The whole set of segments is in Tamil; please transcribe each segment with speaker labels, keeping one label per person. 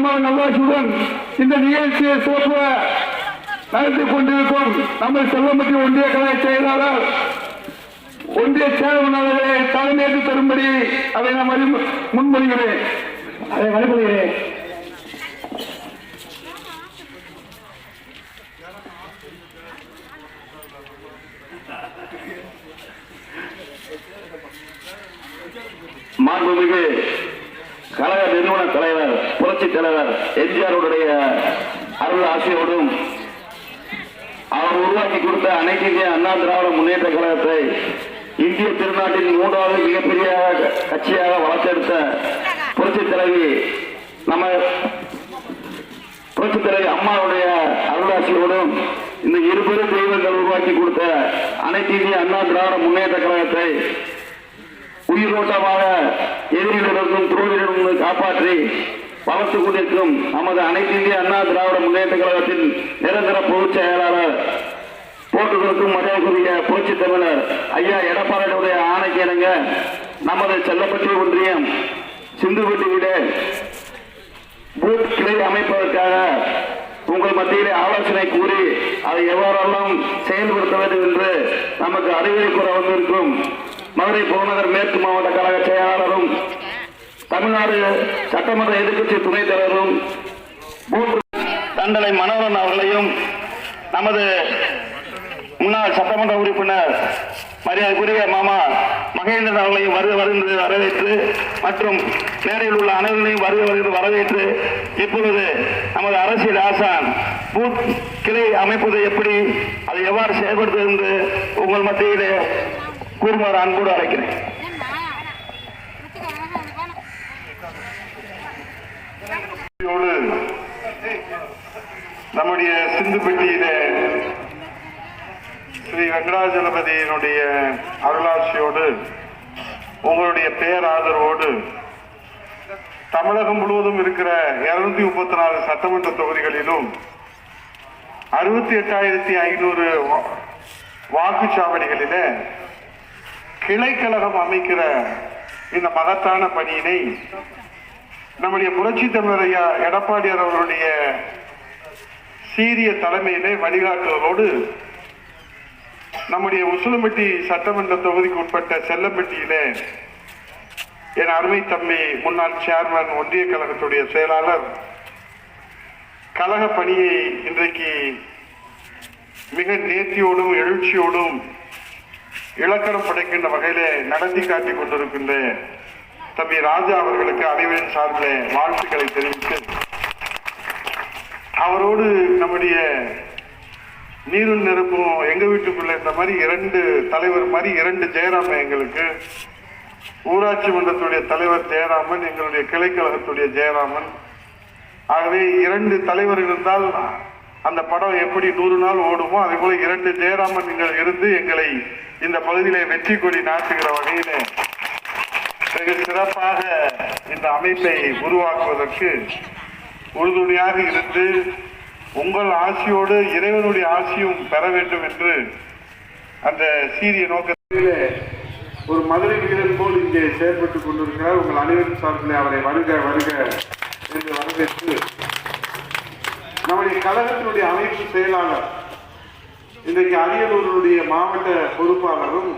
Speaker 1: புரட்சி நல்லாட்சியுடன் இந்த நிகழ்ச்சியை சிறப்பு நடத்தி கொண்டிருக்கும் நம்ம செல்லமட்டி ஒன்றிய கலை செயலாளர் ஒன்றிய செயலாளர்களை தலைமையேற்று தரும்படி அதை நான் முன்மொழிகிறேன். அதை வழிபடுகிறேன்
Speaker 2: மாண்புமிகு கழக நிறுவன தலைவர் புரட்சி தலைவர் எம்ஜிஆருடைய அருள் ஆசையோடும் அவர் உருவாக்கி கொடுத்த அனைத்து இந்திய அண்ணா திராவிட முன்னேற்ற கழகத்தை இந்திய திருநாட்டின் மூன்றாவது மிகப்பெரிய கட்சியாக வளர்த்தெடுத்த புரட்சி தலைவி நம்ம புரட்சி தலைவி அம்மாவுடைய அருளாசியோடும் இந்த இருபெரும் தெய்வங்கள் உருவாக்கி கொடுத்த அனைத்து இந்திய அண்ணா திராவிட முன்னேற்ற கழகத்தை உயிரோட்டமாக எதிரிகளிடமும் துரோகிகளிடமும் காப்பாற்றி வளர்த்து கொண்டிருக்கும் நமது அனைத்து இந்திய அண்ணா திராவிட முன்னேற்ற கழகத்தின் நிரந்தர பொதுச் செயலாளர் போட்டுகளுக்கும் மரியாதைக்குரிய புரட்சி தமிழர் ஐயா எடப்பாடியுடைய ஆணைக்கு இணங்க நமது செல்லப்பட்டி ஒன்றியம் சிந்துவெட்டி வீடு பூத் கிளை அமைப்பதற்காக உங்கள் மத்தியிலே ஆலோசனை கூறி அதை எவ்வாறெல்லாம் செயல்படுத்த வேண்டும் என்று நமக்கு அறிவுரை கூற வந்திருக்கும் மதுரை புறநகர் மேற்கு மாவட்ட கழக செயலாளரும் தமிழ்நாடு சட்டமன்ற எதிர்க்கட்சி துணைத் தலைவரும் தண்டலை மனோகரன் அவர்களையும் நமது முன்னாள் சட்டமன்ற உறுப்பினர் மரியாதைக்குரிய மாமா மகேந்திரன் அவர்களையும் வருக வருகின்றது வரவேற்று மற்றும் மேடையில் உள்ள அனைவர்களையும் வருக வருகின்ற வரவேற்று இப்பொழுது நமது அரசியல் ஆசான் பூத் கிளை அமைப்பது எப்படி அதை எவ்வாறு செயல்படுத்துவது என்று உங்கள் மத்தியிலே கூறுமாறு அன்போடு அழைக்கிறேன்.
Speaker 3: நம்முடைய ஸ்ரீ வெங்கடாஜலபதியினுடைய அருளாட்சியோடு உங்களுடைய பேராதரவோடு தமிழகம் முழுவதும் இருக்கிற இருநூத்தி முப்பத்தி நாலு சட்டமன்ற தொகுதிகளிலும் அறுபத்தி எட்டாயிரத்தி ஐநூறு வாக்குச்சாவடிகளில கிளைக்கழகம் அமைக்கிற இந்த மகத்தான பணியினை நம்முடைய புரட்சி தமிழர் எடப்பாடியார் அவருடைய சீரிய தலைமையிலே வழிகாட்டுவதோடு நம்முடைய உசுலம்பட்டி சட்டமன்ற தொகுதிக்கு உட்பட்ட செல்லம்பட்டியிலே என் அருமை தம்பி முன்னாள் சேர்மன் ஒன்றிய கழகத்துடைய செயலாளர் கழக பணியை இன்றைக்கு மிக நேர்த்தியோடும் எழுச்சியோடும் இலக்கணம் படைக்கின்ற வகையிலே நடத்தி காட்டிக் கொண்டிருக்கின்ற தம்பி ராஜா அவர்களுக்கு அனைவரின் சார்பிலே வாழ்த்துக்களை தெரிவித்து அவரோடு நம்முடைய நீரும் நெருப்பும் எங்க வீட்டுக்குள்ள இந்த மாதிரி இரண்டு தலைவர் மாதிரி இரண்டு ஜெயராமன் எங்களுக்கு ஊராட்சி மன்றத்துடைய தலைவர் ஜெயராமன் எங்களுடைய கிளைக்கழகத்துடைய ஜெயராமன். ஆகவே இரண்டு தலைவர் இருந்தால் அந்த படம் எப்படி நூறு நாள் ஓடுமோ அதே போல இரண்டு ஜெயராமன் நீங்கள் இருந்து எங்களை இந்த பகுதியிலே வெற்றி கொடி நாட்டுகிற வகையில் மிக சிறப்பாக இந்த அமைப்பை உருவாக்குவதற்கு உறுதுணையாக இருந்து உங்கள் ஆசியோடு இறைவனுடைய ஆசியும் பெற வேண்டும் என்று அந்த சீரிய நோக்கத்திலே ஒரு மதுரை வீரன் போல் இங்கே செயல்பட்டுக் கொண்டிருக்கிறார். உங்கள் அனைவரும் சார்பில் அவரை வருக வருக என்று வரவேற்று நம்முடைய கழகத்தினுடைய அமைப்பு செயலாளர் இன்றைக்கு அரியலூருடைய மாவட்ட பொறுப்பாளரும்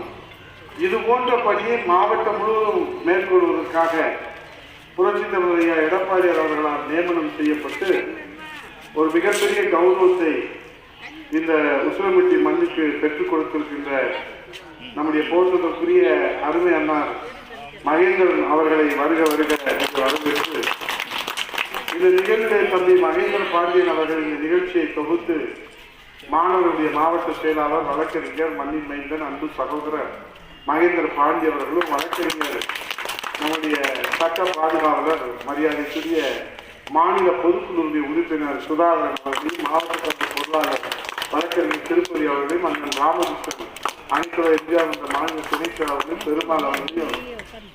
Speaker 3: இது போன்ற பணியை மாவட்டம் முழுவதும் மேற்கொள்வதற்காக புரட்சி தலைவரையா எடப்பாடியார் அவர்களால் நியமனம் செய்யப்பட்டு ஒரு மிகப்பெரிய கௌரவத்தை இந்த உசிலம்பட்டி மண்ணுக்கு பெற்றுக் கொடுத்திருக்கின்ற நம்முடைய போற்றத்திற்குரிய அருமை அண்ணா மகேந்திரன் அவர்களை வருக வருக என்று வரவேற்று இந்த நிகழ்ச்சியை தம்பி மகேந்திர பாண்டியன் அவர்கள் இந்த நிகழ்ச்சியை தொகுத்து மாணவருடைய மாவட்ட செயலாளர் வழக்கறிஞர் மண்ணின் மைந்தன் அன்பு சகோதரர் மகேந்திர பாண்டி அவர்களும் வழக்கறிஞர் நம்முடைய சட்ட பாதுகாவலர் மரியாதைக்குரிய மாநில பொதுக்குழுவுடைய உறுப்பினர் சுதாகரன் அவர்களையும் மாவட்ட கல்வி பொருளாளர் வழக்கறிஞர் திருப்பதி அவர்களையும் அண்ணன் ராமகிருஷ்ணன் அனைத்து எம்ஜிஆர் என்ற மாநில துணைச் செயலாளர்களையும் பெருமாள் அவர்களையும்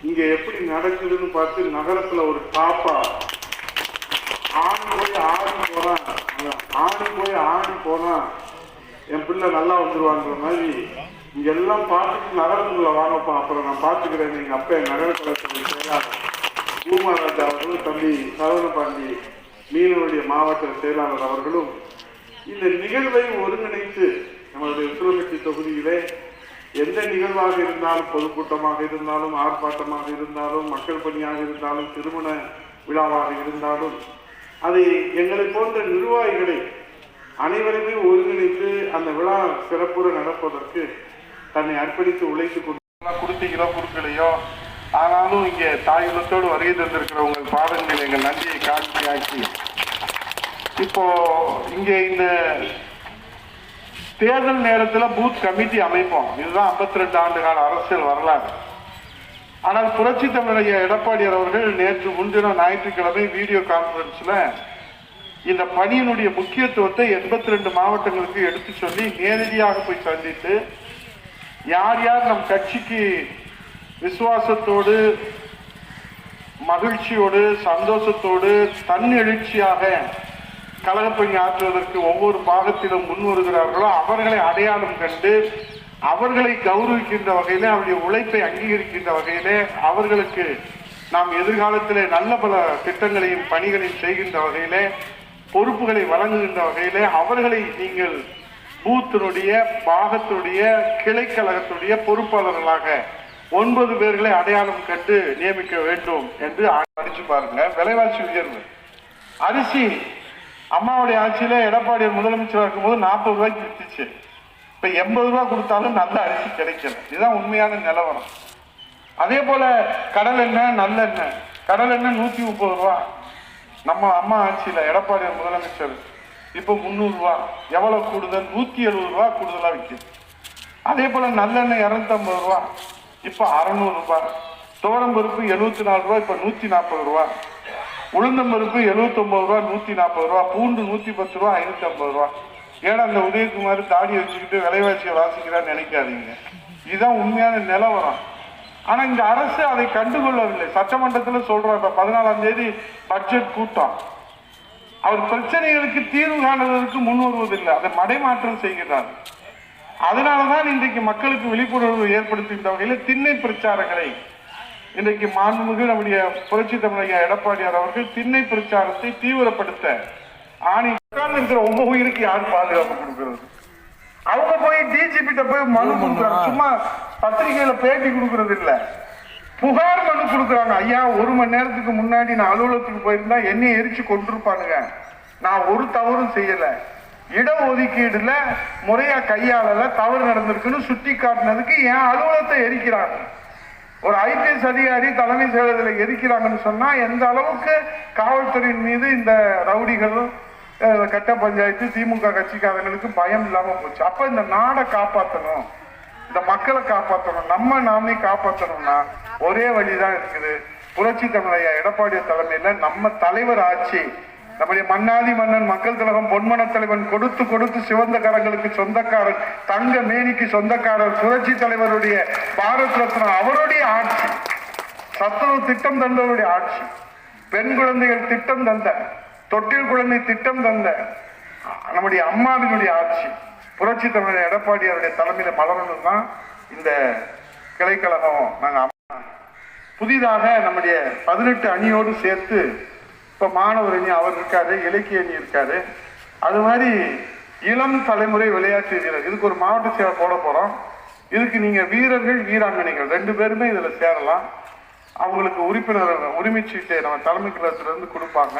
Speaker 3: இங்க எப்படி நடக்குதுன்னு பார்த்து நகரத்துல ஒரு டாப்பா ஆணி போய் ஆணி போறான். ஆணி போய் ஆணி போனா என் பிள்ளை நல்லா வந்துருவாங்கிற மாதிரி இங்க எல்லாம் பார்த்துட்டு நகரத்துக்குள்ள வாங்கப்பா. அப்புறம் நான் பார்த்துக்கிறேன். எங்கள் அப்பா என் நகர கலெக்டர் செயலாளர். பூமாராஜா அவர்களும் தம்பி சரவண பாண்டி மீனவருடைய மாவட்ட செயலாளர் அவர்களும் இந்த நிகழ்வை ஒருங்கிணைத்து நம்மளுடைய உத்திரமேற்றி தொகுதியிலே எந்த நிகழ்வாக இருந்தாலும் பொதுக்கூட்டமாக இருந்தாலும் ஆர்ப்பாட்டமாக இருந்தாலும் மக்கள் பணியாக இருந்தாலும் திருமண விழாவாக இருந்தாலும் அதை எங்களை போன்ற நிர்வாகிகளை அனைவருமே ஒருங்கிணைத்து அந்த விழா சிறப்புற நடப்பதற்கு தன்னை அர்ப்பணித்து உழைத்து கொண்டு கொடுத்தீங்களோ கொடுக்கலையோ ஆனாலும் இங்கே தாயுள்ளத்தோடு வருகை தந்திருக்கிற உங்கள் பாடங்கள் எங்கள் நன்றியை காட்சியாக்கி இப்போ இங்கே இந்த தேர்தல் நேரத்தில் பூத் கமிட்டி அமைப்போம். இதுதான் 52 ரெண்டு ஆண்டு கால அரசியல் வரலாறு. ஆனால் புரட்சி தமிழக எடப்பாடியார் அவர்கள் நேற்று முன்தினம் ஞாயிற்றுக்கிழமை வீடியோ கான்பரன்ஸில் இந்த பணியினுடைய முக்கியத்துவத்தை 82 ரெண்டு மாவட்டங்களுக்கு எடுத்து சொல்லி நேரடியாக போய் சந்தித்து யார் யார் நம் கட்சிக்கு விசுவாசத்தோடு மகிழ்ச்சியோடு சந்தோஷத்தோடு தன்னெழுச்சியாக கழகப்பணி ஆற்றுவதற்கு ஒவ்வொரு பாகத்திலும் முன் வருகிறார்களோ அவர்களை அடையாளம் கண்டு அவர்களை கௌரவிக்கின்ற வகையிலே அவருடைய உழைப்பை அங்கீகரிக்கின்ற வகையிலே அவர்களுக்கு நாம் எதிர்காலத்திலே நல்ல பல திட்டங்களையும் பணிகளையும் செய்கின்ற வகையிலே பொறுப்புகளை வழங்குகின்ற வகையிலே அவர்களை நீங்கள் பூத்தினுடைய பாகத்தினுடைய கிளைக்கழகத்துடைய பொறுப்பாளர்களாக ஒன்பது பேர்களை அடையாளம் கண்டு நியமிக்க வேண்டும் என்று படிச்சு பாருங்க. விலைவாசி உயர்வு. அரிசி அம்மாவுடைய ஆட்சியில எடப்பாடி முதலமைச்சராக இருக்கும்போது நாற்பது ரூபாய்க்கு வித்துச்சு. இப்ப எண்பது ரூபாய் கொடுத்தாலும் நல்ல அரிசி கிடைக்கல. இதுதான் உண்மையான நிலவரம். அதே போல கடல் எண்ணெய் நல்லெண்ணெய் கடல் எண்ணெய் நூத்தி முப்பது ரூபா. நம்ம அம்மா ஆட்சியில எடப்பாடி முதலமைச்சர் இப்போ முந்நூறு ரூபா. எவ்வளவு கூடுதல்? நூற்றி எழுபது ரூபா கூடுதலாக விற்கிது அதே போல் நல்லெண்ணெய் இரநூத்தம்பது ரூபா. இப்போ அறநூறுரூபா துவரம் பருப்பு எழுபத்தி நாலு ரூபா இப்போ நூற்றி நாற்பது ரூபா. உளுந்தம் பருப்பு ரூபா நூற்றி நாற்பது ரூபா. பூண்டு நூற்றி பத்து ரூபா ஐநூற்றம்பது ஐம்பது ரூபா. ஏன்னா அந்த உதயகுமார் தாடி வச்சுக்கிட்டு விலைவாசியை வாசிக்கிறான்னு நினைக்காதீங்க. இதுதான் உண்மையான நிலவரம். ஆனால் இந்த அரசு அதை கண்டுகொள்ளவில்லை. சட்டமன்றத்தில் சொல்கிறோம் இப்போ பதினாலாம் தேதி பட்ஜெட் கூட்டம். அவர் பிரச்சனைகளுக்கு தீர்வு காணுவதற்கு முன் வருவதில்லை. அதை மடைமாற்றம் செய்கிறார். அதனாலதான் இன்றைக்கு மக்களுக்கு விழிப்புணர்வு ஏற்படுத்துகின்ற வகையில் திண்ணை பிரச்சாரங்களை இன்றைக்கு மாண்புமிகு நம்முடைய புரட்சி தமிழக எடப்பாடியார் அவர்கள் திண்ணை பிரச்சாரத்தை தீவிரப்படுத்த ஆணி உட்கார்ந்து இருக்கிற உங்க உயிருக்கு யார் பாதுகாப்பு கொடுக்கிறது? அவங்க போய் டிஜிபி கிட்ட போய் மனு கொடுக்குறாங்க. சும்மா பத்திரிகையில பேட்டி கொடுக்கறது இல்ல. புகார் மனு கொடுக்குறாங்க. ஐயா ஒரு மணி நேரத்துக்கு முன்னாடி நான் அலுவலகத்துக்கு போயிருந்தா என்னை எரிச்சு கொண்டிருப்பானுங்க நான் ஒரு தவறும் செய்யலை. இடஒதுக்கீடுல முறையா கையாளல தவறு நடந்திருக்குன்னு சுட்டி காட்டினதுக்கு என் அலுவலகத்தை எரிக்கிறாங்க. ஒரு ஐபிஎஸ் அதிகாரி தலைமை செயலகத்தில் எரிக்கிறாங்கன்னு சொன்னா எந்த அளவுக்கு காவல்துறையின் மீது இந்த ரவுடிகளும் கட்ட பஞ்சாயத்து திமுக கட்சிக்காரங்களுக்கு பயம் இல்லாம போச்சு. அப்ப இந்த நாடை காப்பாற்றணும் இந்த மக்களை காப்பாற்றணும் நம்ம நாமே காப்பாற்றணும்னா ஒரே வழிதான் இருக்குது. புரட்சி தமிழையா எடப்பாடி தலைமையில நம்ம தலைவர் ஆட்சி. நம்முடைய மன்னாதி மன்னன் மக்கள் கழகம் பொன்மன தலைவன் கொடுத்து கொடுத்து சிவந்த கரங்களுக்கு சொந்தக்காரன் தங்க மேனிக்கு சொந்தக்காரர் புரட்சி தலைவருடைய பாரத் ரத்னா அவருடைய ஆட்சி. சத்துணவு திட்டம் தந்தவருடைய ஆட்சி. பெண் குழந்தைகள் திட்டம் தந்த தொட்டில் குழந்தை திட்டம் தந்த நம்முடைய அம்மாவினுடைய ஆட்சி. புரட்சி தமிழர் எடப்பாடியாருடைய தலைமையில் மலரணும் தான் இந்த கிளைக்கழகம் நாங்கள் அம்மா புதிதாக நம்முடைய பதினெட்டு அணியோடு சேர்த்து இப்போ மாணவர் அணி அவர் இருக்காரு இலக்கிய அணி இருக்காரு. அது மாதிரி இளம் தலைமுறை விளையாட்டு வீரர். இதுக்கு ஒரு மாவட்ட செயலர் போட போகிறோம் இதுக்கு நீங்கள் வீரர்கள் வீராங்கனைகள் ரெண்டு பேருமே இதில் சேரலாம். அவங்களுக்கு உறுப்பினர் உரிமை சீட்டை நம்ம தலைமை கழகத்துலேருந்து கொடுப்பாங்க.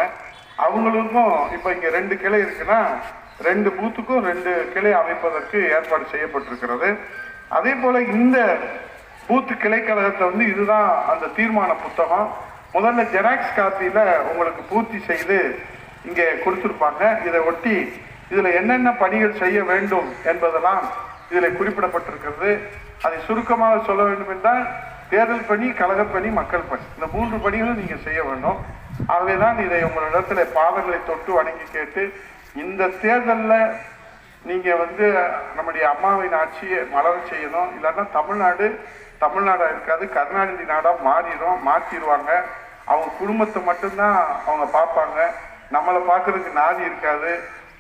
Speaker 3: அவங்களுக்கும் இப்போ இங்கே ரெண்டு கிளை இருக்குன்னா ரெண்டு பூத்துக்கும் ரெண்டு கிளை அமைப்பதற்கு ஏற்பாடு செய்யப்பட்டிருக்கிறது. அதே போல இந்த பூத்து கிளைக்கழகத்தை வந்து இதுதான் அந்த தீர்மான புத்தகம். முதல்ல ஜெராக்ஸ் காப்பியில் உங்களுக்கு பூர்த்தி செய்து இங்கே கொடுத்துருப்பாங்க. இதை ஒட்டி இதில் என்னென்ன பணிகள் செய்ய வேண்டும் என்பதெல்லாம் இதில் குறிப்பிடப்பட்டிருக்கிறது. அதை சுருக்கமாக சொல்ல வேண்டும் என்றால் தேர்தல் பணி கழகப் பணி மக்கள் பணி. இந்த மூன்று பணிகளும் நீங்கள் செய்ய வேண்டும். ஆகவேதான் இதை உங்களிடத்தில் பாதங்களை தொட்டு வணங்கி கேட்டு இந்த தேர்தலில் நீங்கள் வந்து நம்முடைய அம்மாவின் ஆட்சியை மலர செய்யணும். இல்லைன்னா தமிழ்நாடு தமிழ்நாடாக இருக்காது கருணாநிதி நாடாக மாறிடும் மாற்றிடுவாங்க அவங்க குடும்பத்தை மட்டும்தான் அவங்க பார்ப்பாங்க. நம்மளை பார்க்குறதுக்கு நாதி இருக்காது.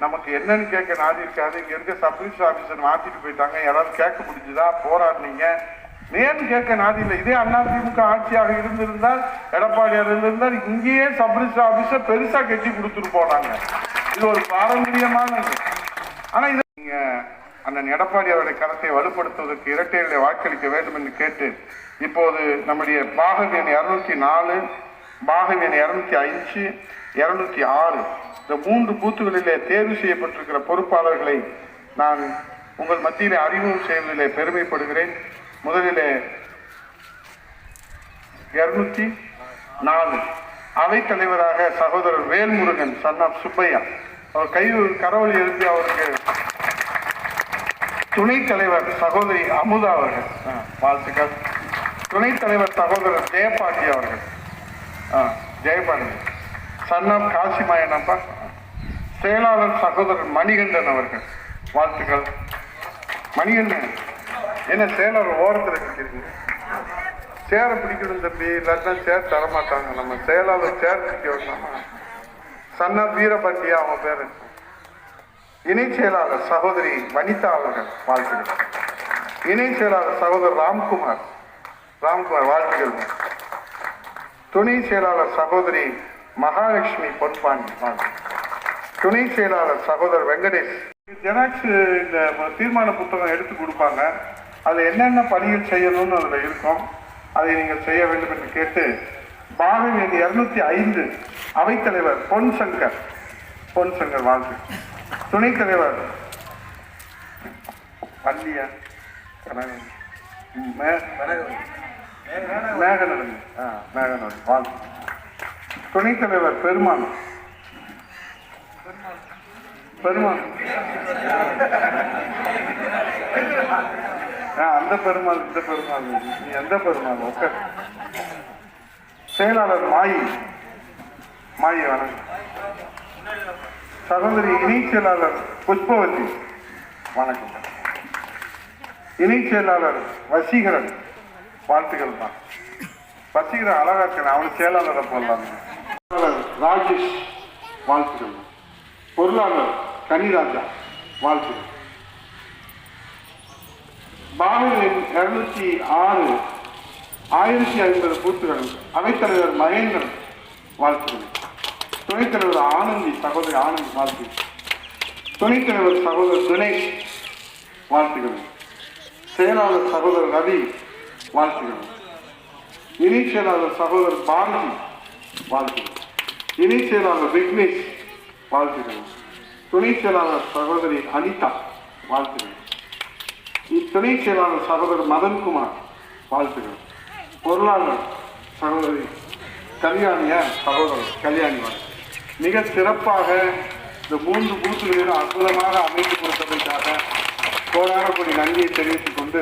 Speaker 3: நமக்கு என்னன்னு கேட்க நாதி இருக்காது. இங்கே இருக்க சப்ரிஸ் ஆஃபீஸர் மாற்றிட்டு போயிட்டாங்க. யாராவது கேட்க முடிஞ்சுதா? போராடினீங்க. நேர்னு கேட்க நாதி இல்லை. இதே அதிமுக ஆட்சியாக இருந்திருந்தால் எடப்பாடியார் இருந்திருந்தால் இங்கேயே சப்ரிஸ் ஆஃபீஸர் பெருசாக கட்டி கொடுத்துட்டு போனாங்க. இது ஒரு பாரம்பரியமானது ஆனா இது நீங்க அண்ணன் எடப்பாடி அவருடைய கருத்தை வலுப்படுத்துவதற்கு இரட்டைகளை வாக்களிக்க வேண்டும் என்று கேட்டு இப்போது நம்முடைய பாகவியன் எண் இருநூத்தி நாலு பாகவியன் எண் இருநூத்தி அஞ்சு இருநூத்தி ஆறு. இந்த மூன்று பூத்துகளிலே தேர்வு செய்யப்பட்டிருக்கிற பொறுப்பாளர்களை நான் உங்கள் மத்தியிலே அறிமுகம் செய்வதிலே பெருமைப்படுகிறேன். முதலிலே இருநூத்தி நாலு. அவைத்தலைவராக சகோதரர் வேல்முருகன் சன் ஆஃப் சுப்பையா. அவர் கை கரவழி எழுதி அவருக்கு துணைத் தலைவர் சகோதரி அமுதா அவர்கள். ஆ, வாழ்த்துக்கள். துணைத் தலைவர் சகோதரர் ஜெயபாண்டி அவர்கள். ஆ, ஜெயபாண்டி. Son of Kasimayanappa. செயலாளர் சகோதரர் மணிகண்டன் அவர்கள். வாழ்த்துக்கள். மணிகண்டன் என்ன செயலாளர் ஓரத்தில் இருக்கிறீங்க சேரை பிடிக்கணும் தம்பி இல்லாட்டினா சேர் தரமாட்டாங்க. நம்ம செயலாளர் சேர் பிடிக்க வேண்டாமா சன்ன வீரபாண்டியா அவன் பேரு. இணை செயலாளர் சகோதரி வனிதா அவர்கள் வாழ்த்துக்கள். இணை செயலாளர் சகோதரர் ராம்குமார். ராம்குமார் வாழ்த்துக்கள். துணை செயலாளர் சகோதரி மகாலட்சுமி பொன்பாண்டி துணை செயலாளர் சகோதரர் வெங்கடேஷ். ஜெராக்ஸ் இந்த தீர்மான புத்தகம் எடுத்து கொடுப்பாங்க. அதில் என்னென்ன பணிகள் செய்யணும்னு அதில் இருக்கும். அதை நீங்கள் செய்ய வேண்டும் என்று கேட்டு பாகம் எண் ஐந்து அவைத்தலைவர் பொன் சங்கர். பொன் சங்கர் வாழ்த்து துணைத் தலைவர் பள்ளியா கனகன். ஆ மேகநடன் வாழ்த்து துணைத் தலைவர் பெருமாள். பெருமாள். ஆ, அந்த பெருமாள் இந்த பெருமாள். நீ எந்த பெருமாள்? செயலாளர் மாயி. மாயி வணக்கம் சகோதரி இணை செயலாளர் புஷ்பவதி. வணக்கம். இணை செயலாளர் வசீகரன். வாழ்த்துக்கள் தான் வசீகரன் அழகா இருக்கணும் அவனுக்கு செயலாளரை போடலாம். ராஜேஷ் வாழ்த்துக்கள். பொருளாளர் கனிராஜா வாழ்த்துக்கள். பாகல் இருநூத்தி ஆறு ஆயிரத்தி ஐம்பது பூத்துகள். அவைத்தலைவர் மகேந்திரன் வாழ்த்துக்கள். துணைத்தலைவர் ஆனந்தி சகோதரி ஆனந்த் வாழ்த்து. துணைத்தலைவர் சகோதரர் தினேஷ் வாழ்த்துக்கள். செயலாளர் சகோதரர் ரவி வாழ்த்துக்கள். இணை செயலாளர் சகோதரர் பாரதி வாழ்த்துக்கள். இணை செயலாளர் விக்னேஷ் வாழ்த்துக்கள். துணை செயலாளர் சகோதரி அனிதா வாழ்த்துக்கள். இத்துணை செயலாளர் சகோதரர் மதன்குமார் வாழ்த்துக்கள். பொருளாளர் சகோதரி கல்யாணியா சகோதரர் கல்யாணி வாழ்த்து மிக சிறப்பாக இந்த மூன்று பூத்துகளிலும் அற்புதமாக அமைத்து கொடுத்ததற்காக கோடான கோடி நன்றியை தெரிவித்துக் கொண்டு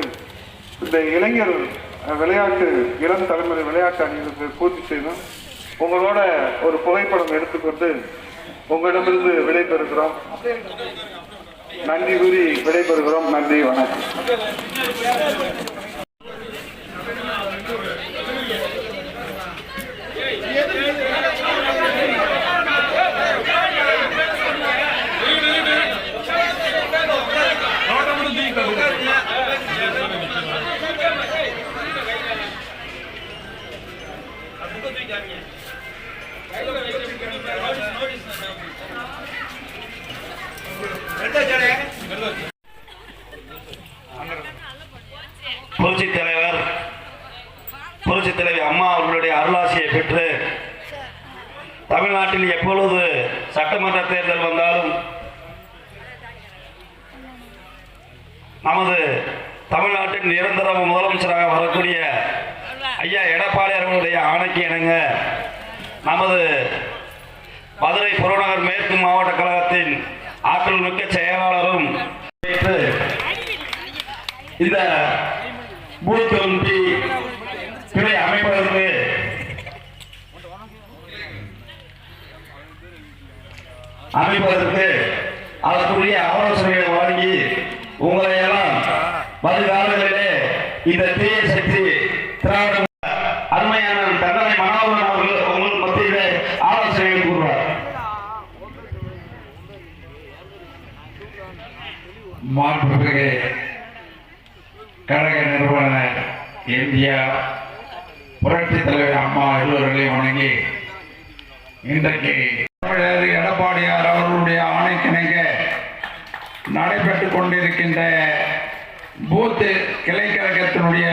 Speaker 3: இந்த இளைஞர் விளையாட்டு இளம் தலைமுறை விளையாட்டு அணிகளுக்கு பூர்த்தி செய்தும் உங்களோட ஒரு புகைப்படம் எடுத்துக்கொண்டு உங்களிடமிருந்து விடைபெறுகிறோம். நன்றி கூறி விடைபெறுகிறோம். நன்றி வணக்கம்.
Speaker 2: புரட்சி தலைவி அம்மா அவர்களுடைய அருளாசியை பெற்று தமிழ்நாட்டில் எப்பொழுது சட்டமன்ற தேர்தல் வந்தாலும் நமது தமிழ்நாட்டின் நிரந்தர முதலமைச்சராக வரக்கூடிய ஐயா எடப்பாடி அவர்களுடைய ஆணைக்கு இணங்க நமது மதுரை புறநகர் மேற்கு மாவட்ட கழகத்தின் ஆற்றல் மிக்க செயலாளரும் இந்த பூத் கமிட்டி பிழை அமைப்பதற்கு அமைப்பதற்கு அதற்குரிய ஆலோசனைகளை வழங்கி உங்களை எல்லாம் வருகாலங்களிலே இந்த தீய சக்தி திராவிட அருமையான தண்டனை மனோகரன் அவர்கள் உங்கள் மத்தியிலே ஆலோசனைகள் கூறுவார்.
Speaker 4: மாண்புமிகு கழக நிறுவன இந்தியா புரட்சி தலைவர் அம்மா எல்லோர்களையும் வணங்கி இன்றைக்கு தமிழர் எடப்பாடியார் அவர்களுடைய ஆணைக்கிணங்க நடைபெற்றுக் கொண்டிருக்கின்ற பூத்து கிளைக்கழகத்தினுடைய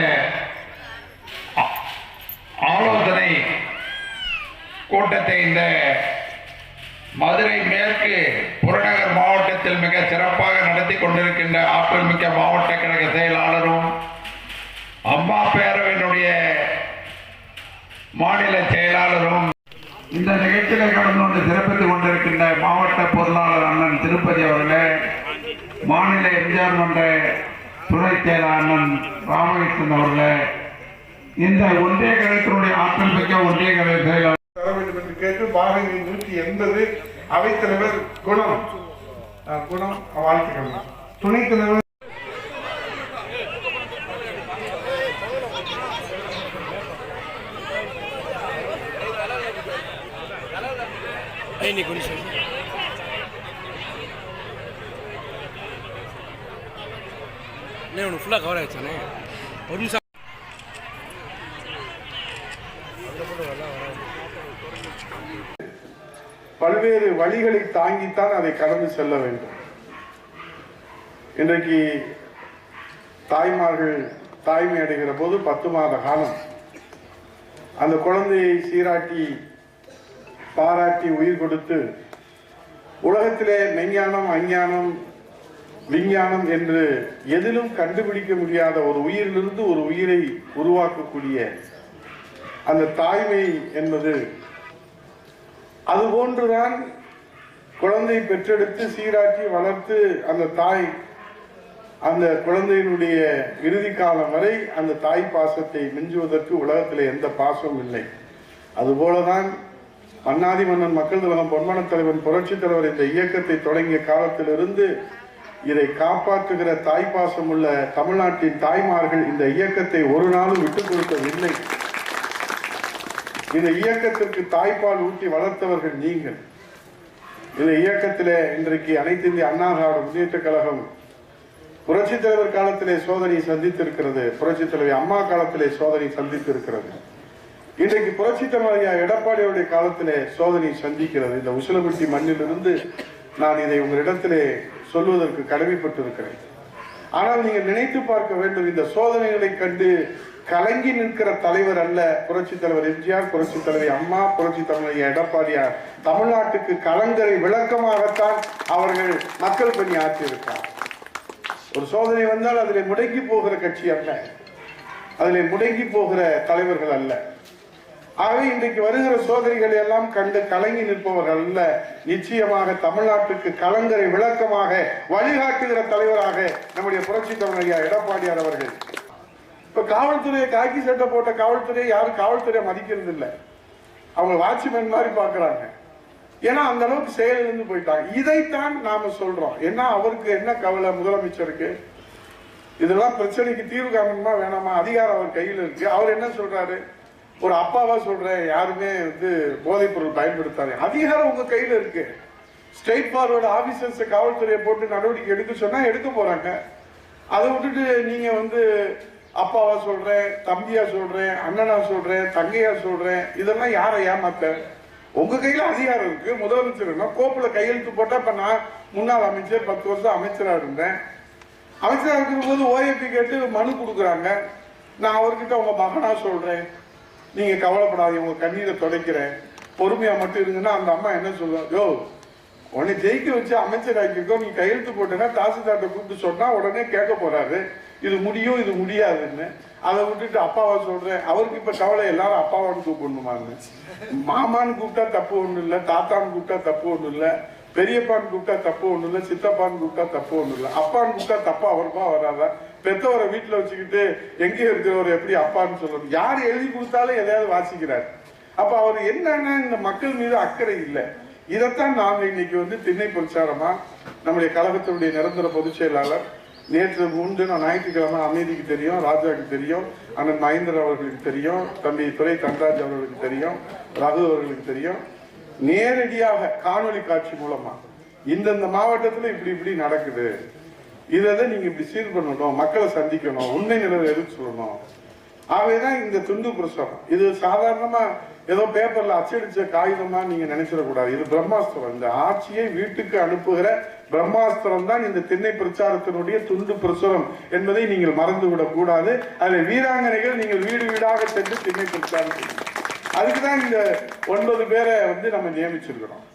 Speaker 4: ஆலோசனை கூட்டத்தை இந்த மதுரை மேற்கு புறநகர் மாவட்டத்தில் மிக சிறப்பாக நடத்தி கொண்டிருக்கின்ற ஆற்றல் மிக்க மாவட்ட கழக செயலாளரும் அம்மா பேரவையினுடைய மாநில செயலாளரும் இந்த நிகழ்ச்சியில கடந்து கொண்டு சிறப்பித்துக் கொண்டிருக்கின்ற மாவட்ட பொருளாளர் அண்ணன் திருப்பதி அவர்களே மாநில எம்ஜிஆர் மன்ற துணை செயலர் அண்ணன் ராமகிருஷ்ணன் அவர்களே இந்த ஒன்றிய கழகத்தினுடைய ஆற்றல் மிக்க ஒன்றிய கழக செயலாளர்.
Speaker 3: தர வேண்டும் என்று கேட்டு பாரதி நூற்றி எண்பது அவைத்தலைவர் குணம். குணம் வாழ்த்துக்கள். துணைத் தலைவர்
Speaker 5: એની ગુણશું નહીં ஒன்று ஃபுல்லாக கவர் ஆயிடுச்சானே ஒரு நிமிஷம்
Speaker 3: பல்வேறு வழிகளை தாங்கித்தான் அதை கடந்து செல்ல வேண்டும். இன்றைக்கு தாய்மார்கள் தாய்மை அடைகிற போது பத்து மாத காலம். அந்த குழந்தையை சீராட்டி பாராட்டி உயிர் கொடுத்து உலகத்திலே மெஞ்ஞானம் அஞ்ஞானம் விஞ்ஞானம் என்று எதிலும் கண்டுபிடிக்க முடியாத ஒரு உயிரிலிருந்து ஒரு உயிரை உருவாக்கக்கூடிய அந்த தாய்மை என்பது அதுபோன்றுதான் குழந்தை பெற்றெடுத்து சீராட்டி வளர்த்து அந்த தாய் அந்த குழந்தையினுடைய இறுதி காலம் வரை அந்த தாய் பாசத்தை மிஞ்சுவதற்கு உலகத்தில் எந்த பாசமும் இல்லை. அதுபோலதான் அண்ணாதி மன்னன் மக்கள் திலகம் பொன்மன தலைவன் புரட்சித் தலைவர் இந்த இயக்கத்தை தொடங்கிய காலத்திலிருந்து இதை காப்பாற்றுகிற தாய்ப்பாசம் உள்ள தமிழ்நாட்டின் தாய்மார்கள் இந்த இயக்கத்தை ஒரு நாளும் விட்டுக் கொடுக்கவில்லை. இந்த இயக்கத்திற்கு தாய்ப்பால் ஊட்டி வளர்த்தவர்கள் நீங்கள். இந்த இயக்கத்திலே இன்றைக்கு அனைத்து இந்திய அண்ணா திராவிட முன்னேற்ற கழகம் புரட்சித் தலைவர் காலத்திலே சோதனை சந்தித்திருக்கிறது. புரட்சித் தலைவர் அம்மா காலத்திலே சோதனை சந்தித்திருக்கிறது. இன்றைக்கு புரட்சி தலைவர் எடப்பாடியுடைய காலத்திலே சோதனை சந்திக்கிறது. இந்த உசிலபட்டி மண்ணிலிருந்து நான் இதை உங்களிடத்திலே சொல்வதற்கு கடமைப்பட்டிருக்கிறேன். ஆனால் நீங்கள் நினைத்து பார்க்க வேண்டும் இந்த சோதனைகளை கண்டு கலங்கி நிற்கிற தலைவர் அல்ல புரட்சி தலைவர் எம்ஜிஆர் புரட்சி தலைவர் அம்மா புரட்சி தலைவர் எடப்பாடியார். தமிழ்நாட்டுக்கு கலங்கரை விளக்கமாகத்தான் அவர்கள் மக்கள் பணி ஆற்றியிருக்கிறார். ஒரு சோதனை வந்தால் அதிலே முடங்கி போகிற கட்சி அல்ல. அதிலே முடங்கி போகிற தலைவர்கள் அல்ல. ஆகவே இன்றைக்கு வருகிற சோதனைகள் எல்லாம் கண்டு கலங்கி நிற்பவர்கள் அல்ல. நிச்சயமாக தமிழ்நாட்டுக்கு கலங்கரை விளக்கமாக வழிகாட்டுகிற தலைவராக நம்முடைய புரட்சி தமிழ் எடப்பாடியார் அவர்கள். இப்ப காவல்துறையை காக்கி சட்டை போட்ட காவல்துறையை யாரும் காவல்துறையை மதிக்கிறது இல்லை அவங்க வாட்ச்மேன் மாதிரி பாக்குறாங்க ஏன்னா அந்த அளவுக்கு செயலிழந்து போயிட்டாங்க. இதைத்தான் நாம சொல்றோம். ஏன்னா அவருக்கு என்ன கவலை முதலமைச்சருக்கு? இதெல்லாம் பிரச்சனைக்கு தீர்வு காரணமா வேணாமா? அதிகாரம் அவர் கையில் இருக்கு. அவர் என்ன சொல்றாரு? ஒரு அப்பாவா சொல்றேன் யாருமே வந்து போதைப் பொருள் பயன்படுத்தாது. அதிகாரம் உங்க கையில இருக்கு. ஸ்ட்ரெயிட் ஃபார்வர்டு ஆபீசர்ஸ் காவல்துறையை போட்டு நடவடிக்கை எடுக்க சொன்னா எடுக்க போறாங்க. அதை விட்டுட்டு நீங்க வந்து அப்பாவா சொல்றேன் தம்பியா சொல்றேன் அண்ணனா சொல்றேன் தங்கையா சொல்றேன் இதெல்லாம் யாரை ஏமாத்த? உங்க கையில அதிகாரம் இருக்கு. முதலமைச்சர் கோப்புல கையெழுத்து போட்டா இப்ப நான் முன்னாள் அமைச்சர் பத்து வருஷம் அமைச்சரா இருந்தேன். அமைச்சராக இருக்கும்போது ஓஏபி கேட்டு மனு கொடுக்குறாங்க. நான் அவர்கிட்ட உங்க மகனா சொல்றேன். நீங்க கவலைப்படாதீங்க உங்க கண்ணீரை துடைக்கிறேன். பொறுமையா மட்டும் இருங்கன்னா அந்த அம்மா என்ன சொல்லுவாங்க யோ உன்னை ஜெயிக்க வச்சு அமைச்சர் ஆக்கிக்கோ நீ கையெழுத்து போட்டேன்னா தாசில்தார்ட்ட கூப்பிட்டு சொன்னா உடனே கேட்க போறாரு. இது முடியும் இது முடியாதுன்னு. அதை விட்டுட்டு அப்பாவை சொல்றேன். அவருக்கு இப்ப கவலை எல்லாரும் அப்பாவான்னு கூப்பிடணுமான்னு. மாமான்னு கூப்பிட்டா தப்பு ஒன்றும் இல்ல தாத்தான்னு கூப்பிட்டா தப்பு ஒன்றும் இல்ல பெரியப்பான்னு கூப்பிட்டா தப்பு ஒண்ணு இல்லை சித்தப்பான்னு கூப்பிட்டா தப்பு ஒண்ணு இல்லை. அப்பான்னு கூப்பிட்டா தப்பா அவருப்பா வராதா? பெத்தவரை வீட்டில் வச்சுக்கிட்டு எங்கே இருக்கிறவர் எப்படி அப்பான்னு சொல்லணும். யார் எழுதி கொடுத்தாலும் எதையாவது வாசிக்கிறார். அப்ப அவர் என்னன்னா இந்த மக்கள் மீது அக்கறை இல்லை. இதைத்தான் நாங்கள் இன்னைக்கு வந்து திண்ணை பிரச்சாரமா நம்முடைய கழகத்தினுடைய நிரந்தர பொதுச் செயலாளர் நேற்று முன்தினம் ஞாயிற்றுக்கிழமை அமைதிக்கு தெரியும் ராஜாவுக்கு தெரியும் அண்ணன் மகேந்திர அவர்களுக்கு தெரியும் தம்பி துறை தன்ராஜ் அவர்களுக்கு தெரியும் ரகு அவர்களுக்கு தெரியும். நேரடியாக காணொலி காட்சி மூலமா இந்தந்த மாவட்டத்தில் இப்படி இப்படி நடக்குது. இதை நீங்க இப்படி சீர் பண்ணணும் மக்களை சந்திக்கணும் உண்மை நிலவை எடுத்து சொல்லணும். ஆகவேதான் இந்த துண்டு பிரசுரம். இது சாதாரணமா ஏதோ பேப்பர்ல அச்சடிச்ச காகிதமா நீங்க நினைச்சிடக்கூடாது. இது பிரம்மாஸ்திரம். இந்த ஆட்சியை வீட்டுக்கு அனுப்புகிற பிரம்மாஸ்திரம் தான் இந்த திண்ணை பிரச்சாரத்தினுடைய துண்டு பிரசுரம் என்பதை நீங்கள் மறந்துவிடக் கூடாது. அதில் வீராங்கனைகள் நீங்கள் வீடு வீடாக சென்று திண்ணை பிரச்சாரம் செய்யணும் அதுக்குதான் இந்த ஒன்பது பேரை வந்து நம்ம நியமிச்சிருக்கிறோம்.